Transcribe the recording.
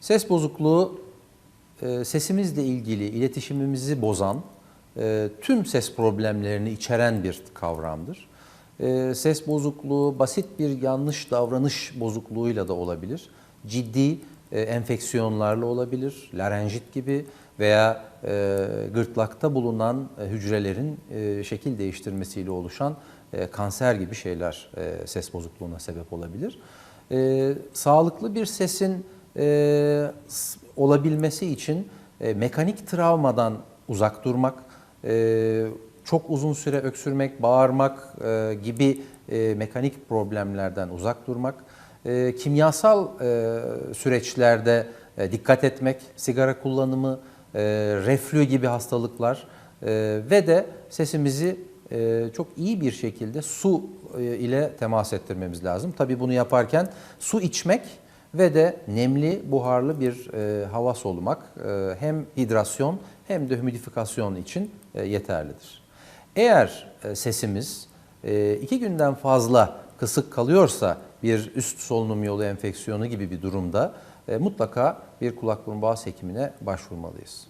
Ses bozukluğu e, sesimizle ilgili iletişimimizi bozan, e, tüm ses problemlerini içeren bir kavramdır. E, Ses bozukluğu basit bir yanlış davranış bozukluğuyla da olabilir. Ciddi enfeksiyonlarla olabilir, larenjit gibi veya e, gırtlakta bulunan hücrelerin şekil değiştirmesiyle oluşan kanser gibi şeyler ses bozukluğuna sebep olabilir. Sağlıklı bir sesin e, olabilmesi için e, mekanik travmadan uzak durmak, e, çok uzun süre öksürmek, bağırmak e, gibi e, mekanik problemlerden uzak durmak, e, kimyasal e, süreçlerde e, dikkat etmek, sigara kullanımı, e, reflü gibi hastalıklar e, ve de sesimizi e, çok iyi bir şekilde su e, ile temas ettirmemiz lazım. Tabii bunu yaparken su içmek ve de nemli, buharlı bir e, hava solumak e, hem hidrasyon hem de humidifikasyon için e, yeterlidir. Eğer e, sesimiz e, iki günden fazla kısık kalıyorsa bir üst solunum yolu enfeksiyonu gibi bir durumda e, mutlaka bir kulak burun boğaz hekimine başvurmalıyız.